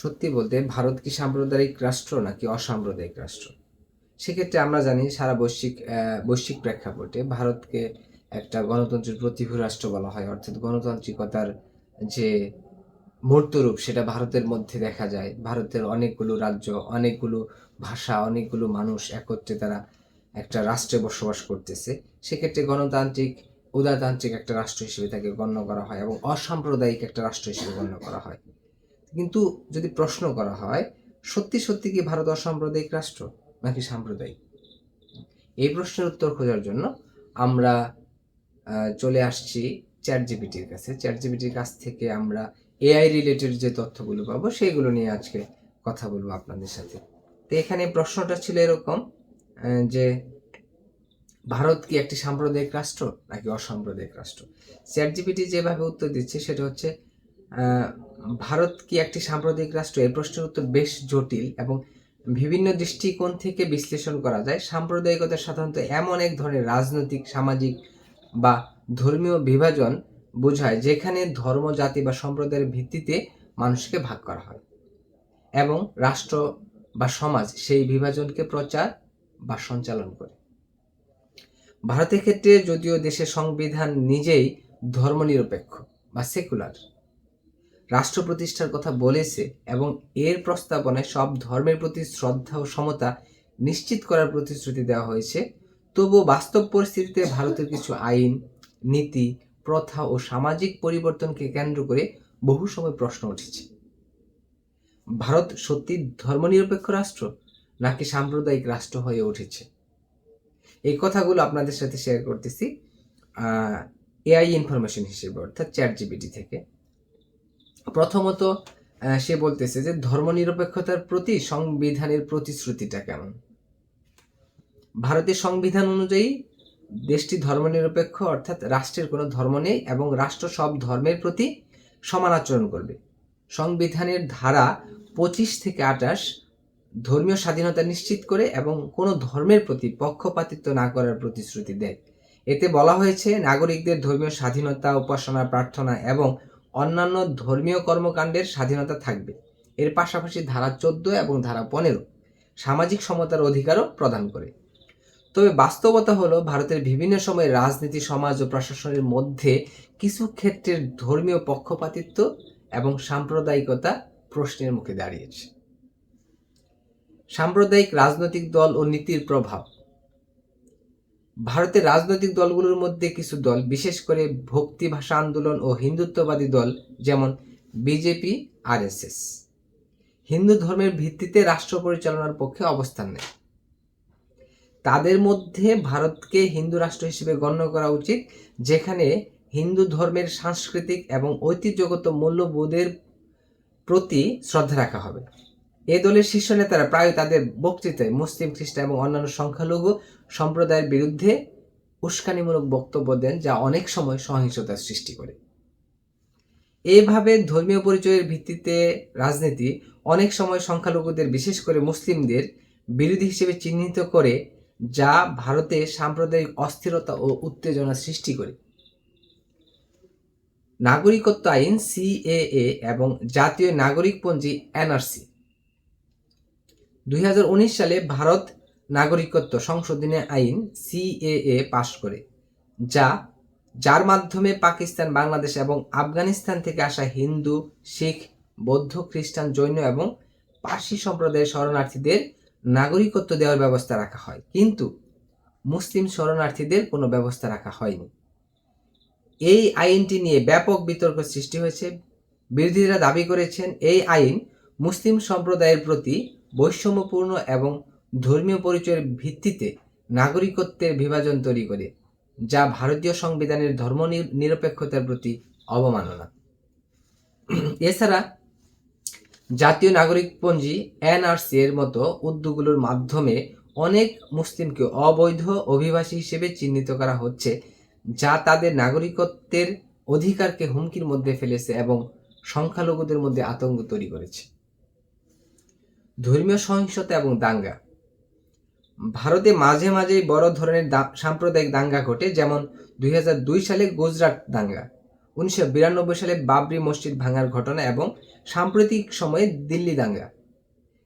সত্যি বলতে ভারত কি সাম্প্রদায়িক রাষ্ট্র নাকি অসাম্প্রদায়িক রাষ্ট্র? সেক্ষেত্রে আমরা জানি সারা বৈশ্বিক বৈশ্বিক প্রেক্ষাপটে ভারতকে একটা গণতন্ত্রের প্রতিভূ রাষ্ট্র বলা হয়। অর্থাৎ গণতান্ত্রিকতার যে মূর্তরূপ, সেটা ভারতের মধ্যে দেখা যায়। ভারতের অনেকগুলো রাজ্য, অনেকগুলো ভাষা, অনেকগুলো মানুষ একত্রে তারা একটা রাষ্ট্রে বসবাস করতেছে। সেক্ষেত্রে গণতান্ত্রিক, উদারতান্ত্রিক একটা রাষ্ট্র হিসেবে তাকে গণ্য করা হয় এবং অসাম্প্রদায়িক একটা রাষ্ট্র হিসেবে গণ্য করা হয়। কিন্তু যদি প্রশ্ন করা হয়, সত্যি সত্যি কি ভারত অসাম্প্রদায়িক রাষ্ট্র নাকি সাম্প্রদায়িক? এই প্রশ্নের উত্তর খোঁজার জন্য আমরা চলে আসছি চ্যাট জিপিটির কাছে। চ্যাট জিপিটির কাছ থেকে আমরা এআই রিলেটেড যে তথ্যগুলো পাবো সেইগুলো নিয়ে আজকে কথা বলব আপনাদের সাথে। তো এখানে প্রশ্নটা ছিল এরকম যে ভারত কি একটি সাম্প্রদায়িক রাষ্ট্র নাকি অসাম্প্রদায়িক রাষ্ট্র? চ্যাট জিপিটি যেভাবে উত্তর দিচ্ছে, সেটা হচ্ছে ভারত কি একটি সাম্প্রদায়িক রাষ্ট্র? এই প্রশ্নের উত্তর বেশ জটিল এবং বিভিন্ন দৃষ্টিকোণ থেকে বিশ্লেষণ করা যায়। সাম্প্রদায়িকতা সাধারণত এমন এক ধরনের রাজনৈতিক, সামাজিক বা ধর্মীয় বিভাজন বোঝায় যেখানে ধর্ম, জাতি বা সম্প্রদায়ের ভিত্তিতে মানুষকে ভাগ করা হয় এবং রাষ্ট্র বা সমাজ সেই বিভাজনকে প্রচার বা সঞ্চালন করে। ভারতের ক্ষেত্রে যদিও দেশের সংবিধান নিজেই ধর্মনিরপেক্ষ বা সেকুলার রাষ্ট্র প্রতিষ্ঠার কথা বলেছে এবং এর প্রস্তাবনায় সব ধর্মের প্রতি শ্রদ্ধা ও সমতা নিশ্চিত করার প্রতিশ্রুতি দেওয়া হয়েছে। তবুও বাস্তব পরিস্থিতিতে ভারতের কিছু আইন, নীতি, প্রথা ও সামাজিক পরিবর্তনকে কেন্দ্র করে বহু সময় প্রশ্ন উঠেছে। ভারত সত্যি ধর্মনিরপেক্ষ রাষ্ট্র নাকি সাম্প্রদায়িক রাষ্ট্র হয়ে উঠেছে? এই কথাগুলো আপনাদের সাথে শেয়ার করতেছি এআই ইনফরমেশন হিসেবে, অর্থাৎ চ্যাট জিবিটি থেকে। প্রথমত সে বলতেছে যে ধর্মনিরপেক্ষতার প্রতি সংবিধানের প্রতিশ্রুতিটা কেমন? ভারতের সংবিধান অনুযায়ী, দেশটি ধর্মনিরপেক্ষ, অর্থাৎ রাষ্ট্রের কোনো ধর্ম নেই এবং রাষ্ট্র সব ধর্মের প্রতি সমান আচরণ করবে। সংবিধানের ধারা পঁচিশ থেকে আঠাশ ধর্মীয় স্বাধীনতা নিশ্চিত করে এবং কোনো ধর্মের প্রতি পক্ষপাতিত্ব না করার প্রতিশ্রুতি দেয়। এতে বলা হয়েছে, নাগরিকদের ধর্মীয় স্বাধীনতা, উপাসনা, প্রার্থনা এবং অন্যান্য ধর্মীয় কর্মকাণ্ডের স্বাধীনতা থাকবে। এর পাশাপাশি ধারা চোদ্দ এবং ধারা পনেরো সামাজিক সমতার অধিকারও প্রদান করে। তবে বাস্তবতা হলো, ভারতের বিভিন্ন সময়ে রাজনীতি, সমাজ ও প্রশাসনের মধ্যে কিছু ক্ষেত্রের ধর্মীয় পক্ষপাতিত্ব এবং সাম্প্রদায়িকতা প্রশ্নের মুখে দাঁড়িয়েছে। সাম্প্রদায়িক রাজনৈতিক দল ও নীতির প্রভাব ভারতের রাজনৈতিক দলগুলোর মধ্যে কিছু দল, বিশেষ করে ভক্তি ভাষা আন্দোলন ও হিন্দুত্ববাদী দল, যেমন বিজেপি, আরএসএস। হিন্দু ধর্মের ভিত্তিতে রাষ্ট্র পরিচালনার পক্ষে অবস্থান নেয়। তাদের মধ্যে ভারতকে হিন্দু রাষ্ট্র হিসেবে গণ্য করা উচিত, যেখানে হিন্দু ধর্মের সাংস্কৃতিক এবং ঐতিহ্যগত মূল্যবোধের প্রতি শ্রদ্ধা রাখা হবে। এ দলের শীর্ষ নেতারা প্রায় তাদের বক্তৃতায় মুসলিম, খ্রিস্টান এবং অন্যান্য সংখ্যালঘু সম্প্রদায়ের বিরুদ্ধে উস্কানিমূলক বক্তব্য দেন, যা অনেক সময় সহিংসতার সৃষ্টি করে। এইভাবে ধর্মীয় পরিচয়ের ভিত্তিতে রাজনীতি অনেক সময় সংখ্যালঘুদের, বিশেষ করে মুসলিমদের, বিরোধী হিসেবে চিহ্নিত করে, যা ভারতে সাম্প্রদায়িক অস্থিরতা ও উত্তেজনা সৃষ্টি করে। নাগরিকত্ব আইন সিএএ এবং জাতীয় নাগরিকপঞ্জি এনআরসি উনিশ সালে ভারত নাগরিকত্ব সংশোধনী আইন সিএএ পাশ করে, যা, যার মাধ্যমে পাকিস্তান, বাংলাদেশ এবং আফগানিস্তান থেকে আসা হিন্দু, শিখ, বৌদ্ধ, খ্রিস্টান, জৈন এবং পার্সি সম্প্রদায়ের শরণার্থীদের নাগরিকত্ব দেওয়ার ব্যবস্থা রাখা হয়। কিন্তু মুসলিম শরণার্থীদের কোনো ব্যবস্থা রাখা হয়নি। এই আইনটি নিয়ে ব্যাপক বিতর্ক সৃষ্টি হয়েছে। বিরোধীরা দাবি করেছেন, এই আইন মুসলিম সম্প্রদায়ের প্রতি বৈষম্যপূর্ণ এবং ধর্মীয় পরিচয়ের ভিত্তিতে নাগরিকত্বের বিভাজন তৈরি করে, যা ভারতীয় সংবিধানের ধর্ম নিরপেক্ষতার প্রতি অবমাননা। এছাড়া জাতীয় নাগরিকপঞ্জি এনআরসি এর মতো উদ্যোগগুলোর মাধ্যমে অনেক মুসলিমকে অবৈধ অভিবাসী হিসেবে চিহ্নিত করা হচ্ছে, যা তাদের নাগরিকত্বের অধিকারকে হুমকির মধ্যে ফেলেছে এবং সংখ্যালঘুদের মধ্যে আতঙ্ক তৈরি করেছে। ধর্মীয় সহিংসতা এবং দাঙ্গা। ভারতে মাঝে মাঝেই বড় ধরনের সাম্প্রদায়িক দাঙ্গা ঘটে, যেমন দুই হাজার দুই সালে গুজরাট দাঙ্গা, উনিশশো বিরানব্বই সালে বাবরি মসজিদ ভাঙার ঘটনা এবং সাম্প্রতিক সময়ে দিল্লি দাঙ্গা।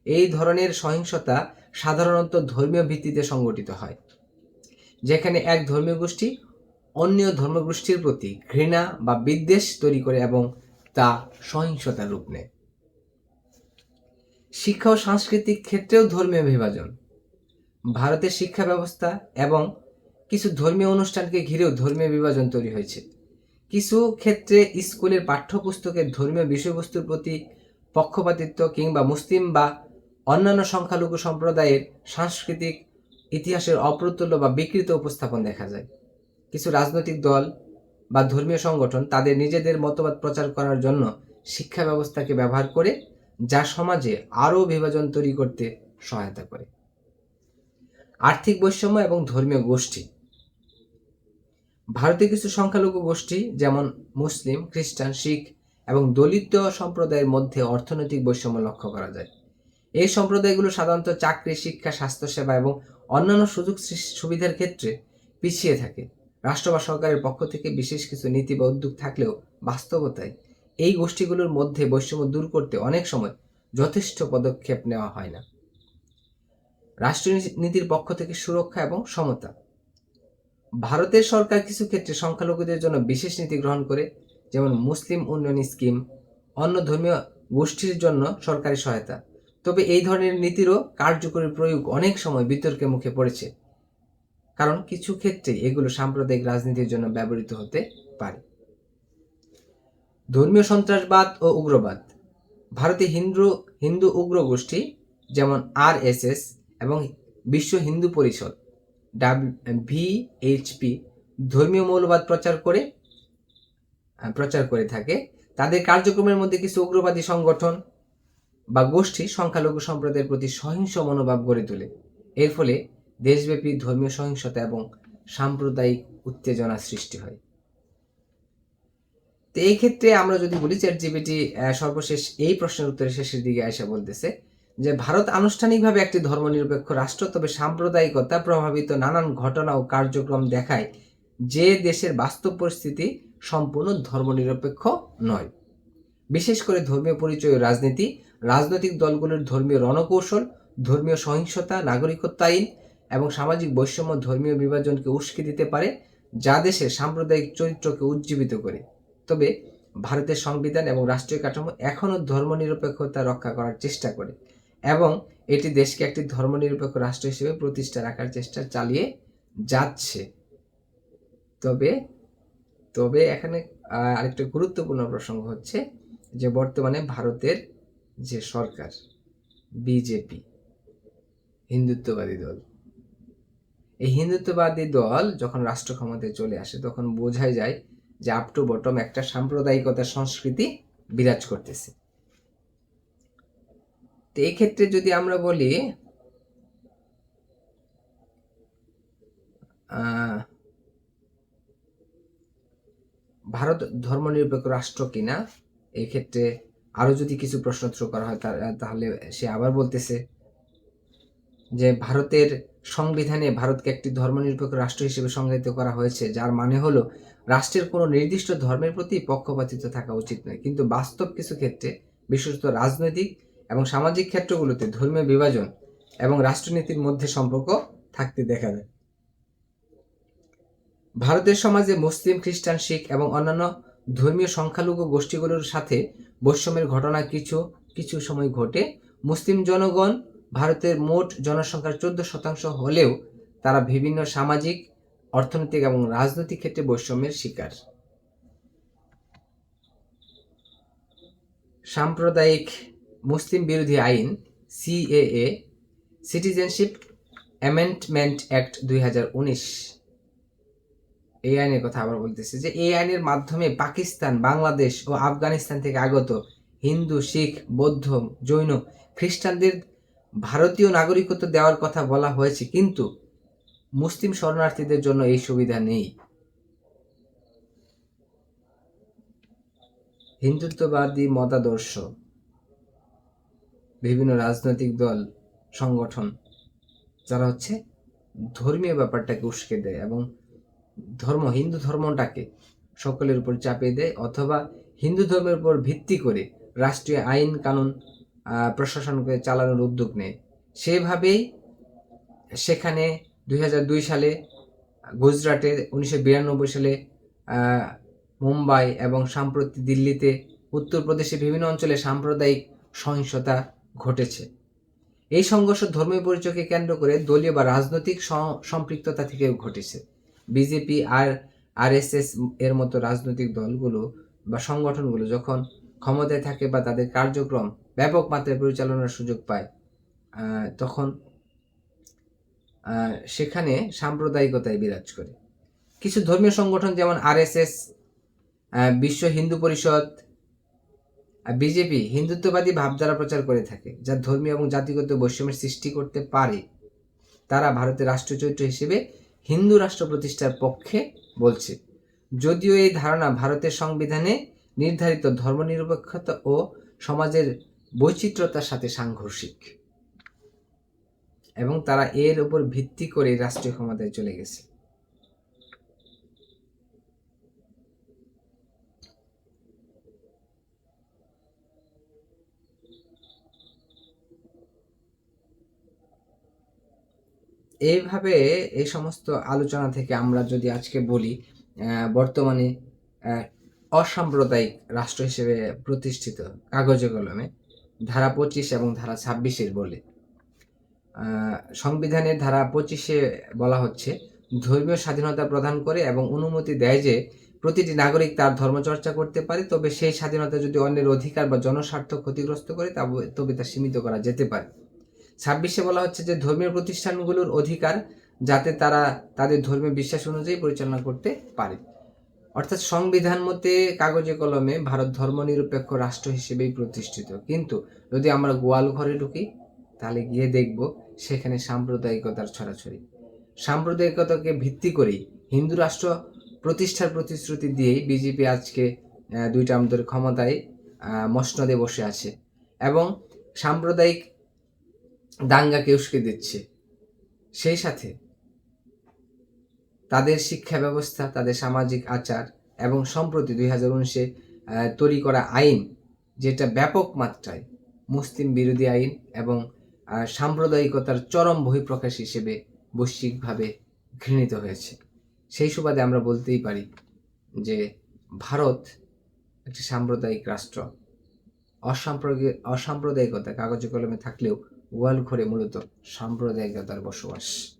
এই ধরনের সহিংসতা সাধারণত ধর্মীয় ভিত্তিতে সংগঠিত হয়, যেখানে এক ধর্মীয় গোষ্ঠী অন্য ধর্মগোষ্ঠীর প্রতি ঘৃণা বা বিদ্বেষ তৈরি করে এবং তা সহিংসতার রূপ নেয়। শিক্ষা ও সাংস্কৃতিক ক্ষেত্রেও ধর্মীয় বিভাজন। ভারতের শিক্ষা ব্যবস্থা এবং কিছু ধর্মীয় অনুষ্ঠানকে ঘিরেও ধর্মীয় বিভাজন তৈরি হয়েছে। কিছু ক্ষেত্রে স্কুলের পাঠ্যপুস্তকের ধর্মীয় বিষয়বস্তুর প্রতি পক্ষপাতিত্ব কিংবা মুসলিম বা অন্যান্য সংখ্যালঘু সম্প্রদায়ের সাংস্কৃতিক ইতিহাসের অপ্রতুল্য বা বিকৃত উপস্থাপন দেখা যায়। কিছু রাজনৈতিক দল বা ধর্মীয় সংগঠন তাদের নিজেদের মতবাদ প্রচার করার জন্য শিক্ষা ব্যবস্থাকে ব্যবহার করে যা সমাজে আরও বিভাজন তৈরি করতে সহায়তা করে। আর্থিক বৈষম্য এবং ধর্মীয় গোষ্ঠী। ভারতে কিছু সংখ্যালঘু গোষ্ঠী যেমন মুসলিম, খ্রিস্টান, শিখ এবং দলিত সম্প্রদায়ের মধ্যে অর্থনৈতিক বৈষম্য লক্ষ্য করা যায়। এই সম্প্রদায়গুলো সাধারণত চাকরি, শিক্ষা, স্বাস্থ্যসেবা এবং অন্যান্য সুযোগ সুবিধার ক্ষেত্রে পিছিয়ে থাকে। রাষ্ট্র বা সরকারের পক্ষ থেকে বিশেষ কিছু নীতি বা উদ্যোগ থাকলেও বাস্তবতায় এই গোষ্ঠীগুলোর মধ্যে বৈষম্য দূর করতে অনেক সময় যথেষ্ট পদক্ষেপ নেওয়া হয় না। রাষ্ট্রনীতির পক্ষ থেকে সুরক্ষা এবং সমতা। ভারতের সরকার কিছু ক্ষেত্রে সংখ্যালঘুদের জন্য বিশেষ নীতি গ্রহণ করে, যেমন মুসলিম উন্নয়ন স্কিম, অন্য ধর্মীয় গোষ্ঠীর জন্য সরকারি সহায়তা। তবে এই ধরনের নীতিরও কার্যকরী প্রয়োগ অনেক সময় বিতর্কের মুখে পড়েছে, কারণ কিছু ক্ষেত্রে এগুলো সাম্প্রদায়িক রাজনীতির জন্য ব্যবহৃত হতে পারে। ধর্মীয় সন্ত্রাসবাদ ও উগ্রবাদ। ভারতে হিন্দু হিন্দু উগ্র গোষ্ঠী যেমন আরএসএস এবং বিশ্ব হিন্দু পরিষদ ভিএইচপি ধর্মীয় মৌলবাদ প্রচার করে প্রচার করে থাকে। তাদের কার্যক্রমের মধ্যে কিছু উগ্রবাদী সংগঠন বা গোষ্ঠী সংখ্যালঘু সম্প্রদায়ের প্রতি সহিংস মনোভাব গড়ে তোলে। এর ফলে দেশব্যাপী ধর্মীয় সহিংসতা এবং সাম্প্রদায়িক উত্তেজনা সৃষ্টি হয়। তো এই ক্ষেত্রে আমরা যদি বলি চ্যাট জিবিটি সর্বশেষ এই প্রশ্নের উত্তরে শেষের দিকে এসে বলতেছে যে, ভারত আনুষ্ঠানিকভাবে একটি ধর্মনিরপেক্ষ রাষ্ট্র, তবে সাম্প্রদায়িকতা প্রভাবিত নানান ঘটনা ও কার্যক্রম দেখায় যে দেশের বাস্তব পরিস্থিতি সম্পূর্ণ ধর্মনিরপেক্ষ নয়। বিশেষ করে ধর্মীয় পরিচয় ও রাজনীতি, রাজনৈতিক দলগুলোর ধর্মীয় রণকৌশল, ধর্মীয় সহিংসতা, নাগরিকত্ব আইন এবং সামাজিক বৈষম্য ধর্মীয় বিভাজনকে উস্কে দিতে পারে যা দেশের সাম্প্রদায়িক চরিত্রকে উজ্জীবিত করে। তবে ভারতের সংবিধান এবং রাষ্ট্রীয় কাঠামো এখনও ধর্মনিরপেক্ষতা রক্ষা করার চেষ্টা করে এবং এটি দেশকে একটি ধর্মনিরপেক্ষ রাষ্ট্র হিসেবে প্রতিষ্ঠা রাখার চেষ্টা চালিয়ে যাচ্ছে। তবে তবে এখানে আরেকটা গুরুত্বপূর্ণ প্রসঙ্গ হচ্ছে যে বর্তমানে ভারতের যে সরকার, বিজেপি, হিন্দুত্ববাদী দল, এই হিন্দুত্ববাদী দল যখন রাষ্ট্র ক্ষমতায় চলে আসে তখন বোঝাই যায় যে আপ টু বটম একটা সাম্প্রদায়িকতা সংস্কৃতি বিরাজ করতেছে। তো এই ক্ষেত্রে যদি আমরা বলি ভারত ধর্মনিরপেক্ষ রাষ্ট্র কিনা, এই ক্ষেত্রে আরও যদি কিছু প্রশ্ন উত্তর করা হয় তাহলে সে আবার বলতেছে যে ভারতের সংবিধানে ভারতকে একটি ধর্মনিরপেক্ষ রাষ্ট্র হিসেবে সংজ্ঞায়িত করা হয়েছে, যার মানে হলো রাষ্ট্রের কোনো নির্দিষ্ট ধর্মের প্রতি পক্ষপাতিত্ব থাকা উচিত নয়। কিন্তু বাস্তব কিছু ক্ষেত্রে বিশেষত রাজনৈতিক এবং সামাজিক ক্ষেত্রগুলোতে ধর্মীয় বিভাজন এবং রাষ্ট্রনীতির মধ্যে সম্পর্ক থাকতে দেখা যায়। ভারতের সমাজে মুসলিম, খ্রিস্টান, শিখ এবং অন্যান্য ধর্মীয় সংখ্যালঘু গোষ্ঠীগুলোর সাথে বৈষম্যের ঘটনা কিছু কিছু সময় ঘটে মুসলিম জনগণ ভারতের মোট জনসংখ্যার চোদ্দ শতাংশ হলেও তারা বিভিন্ন সামাজিক, অর্থনৈতিক এবং রাজনৈতিক ক্ষেত্রে বৈষম্যের শিকার। সাম্প্রদায়িক মুসলিম বিরোধী আইন, সিএএ, সিটিজেনশিপ অ্যামেন্ডমেন্ট অ্যাক্ট দুই হাজার উনিশ। এই আইনের কথা আবার বলতেছে যে, এই আইনের মাধ্যমে পাকিস্তান, বাংলাদেশ ও আফগানিস্তান থেকে আগত হিন্দু, শিখ, বৌদ্ধ, জৈন, খ্রিস্টানদের ভারতীয় নাগরিকত্ব দেওয়ার কথা বলা হয়েছে, কিন্তু মুসলিম শরণার্থীদের জন্য এই সুবিধা নেই। হিন্দুত্ববাদী মতাদর্শ, বিভিন্ন রাজনৈতিক দল, সংগঠন, যারা হচ্ছে ধর্মীয় ব্যাপারটাকে উস্কে দেয় এবং ধর্ম, হিন্দু ধর্মটাকে সকলের উপর চাপিয়ে দেয় অথবা হিন্দু ধর্মের উপর ভিত্তি করে রাষ্ট্রীয় আইন, কানুন প্রশাসনকে চালানোর উদ্যোগ নেয়। সেভাবেই সেখানে দুই হাজার দুই সালে গুজরাটে উনিশশো বিরানব্বই সালে মুম্বাই এবং সম্প্রতি দিল্লিতে উত্তরপ্রদেশে বিভিন্ন অঞ্চলে সাম্প্রদায়িক সহিংসতা ঘটেছে। এই সংঘর্ষ ধর্মীয় পরিচয়কে কেন্দ্র করে দলীয় বা রাজনৈতিক সম্পৃক্ততা থেকেও ঘটেছে। বিজেপি আর আরএসএস এর মতো রাজনৈতিক দলগুলো বা সংগঠনগুলো যখন ক্ষমতায় থাকে বা তাদের কার্যক্রম ব্যাপক মাত্রায় পরিচালনার সুযোগ পায় তখন সেখানে সাম্প্রদায়িকতায় বিরাজ করে। কিছু ধর্মীয় সংগঠন যেমন আরএসএস বিশ্ব হিন্দু পরিষদ বিজেপি হিন্দুত্ববাদী ভাবধারা প্রচার করে থাকে, যা ধর্মীয় এবং জাতিগত বৈষম্যের সৃষ্টি করতে পারে। তারা ভারতের রাষ্ট্রচরিত্র হিসেবে হিন্দু রাষ্ট্র প্রতিষ্ঠার পক্ষে বলছে। যদিও এই ধারণা ভারতের সংবিধানে নির্ধারিত ধর্মনিরপেক্ষতা ও সমাজের বৈচিত্র্যতার সাথে সাংঘর্ষিক। এবং তারা এর উপর ভিত্তি করে রাষ্ট্রীয় ক্ষমতায় চলে গেছে। এইভাবে এই সমস্ত আলোচনা থেকে আমরা যদি আজকে বলি বর্তমানে অসাম্প্রদায়িক রাষ্ট্র হিসেবে প্রতিষ্ঠিত কাগজে কলমে ধারা পঁচিশ এবং ধারা ছাব্বিশের বলে। সংবিধানের ধারা পঁচিশে বলা হচ্ছে, ধর্মীয় স্বাধীনতা প্রদান করে এবং অনুমতি দেয় যে প্রতিটি নাগরিক তার ধর্মচর্চা করতে পারে, তবে সেই স্বাধীনতা যদি অন্যের অধিকার বা জনস্বার্থ ক্ষতিগ্রস্ত করে তবে- তা সীমিত করা যেতে পারে। ছাব্বিশে বলা হচ্ছে যে, ধর্মীয় প্রতিষ্ঠানগুলোর অধিকার যাতে তারা তাদের ধর্মীয় বিশ্বাস অনুযায়ী পরিচালনা করতে পারে। অর্থাৎ সংবিধান মতে কাগজে কলমে ভারত ধর্মনিরপেক্ষ রাষ্ট্র হিসেবেই প্রতিষ্ঠিত। কিন্তু যদি আমরা গোয়াল ঘরে ঢুকি, তাহলে গিয়ে দেখব সেখানে সাম্প্রদায়িকতার ছড়াছড়ি। সাম্প্রদায়িকতাকে ভিত্তি করেই হিন্দু রাষ্ট্র প্রতিষ্ঠার প্রতিশ্রুতি দিয়েই বিজেপি আজকে দুইটা আমাদের ক্ষমতায় মসনদে বসে আছে এবং সাম্প্রদায়িক দাঙ্গাকে উস্কে দিচ্ছে। সেই সাথে তাদের শিক্ষা ব্যবস্থা তাদের সামাজিক আচার এবং সম্প্রতি দুই হাজার উনিশে তৈরি করা আইন, যেটা ব্যাপক মাত্রায় মুসলিম বিরোধী আইন এবং সাম্প্রদায়িকতার চরম বহিঃপ্রকাশ হিসেবে বৈশ্বিকভাবে ঘৃণিত হয়েছে। সেই সুবাদে আমরা বলতেই পারি যে ভারত একটি সাম্প্রদায়িক রাষ্ট্র। অসাম্প্রদায়িক অসাম্প্রদায়িকতা কাগজে কলমে থাকলেও গোয়াল ঘরে মূলত সাম্প্রদায়িকতার বসবাস।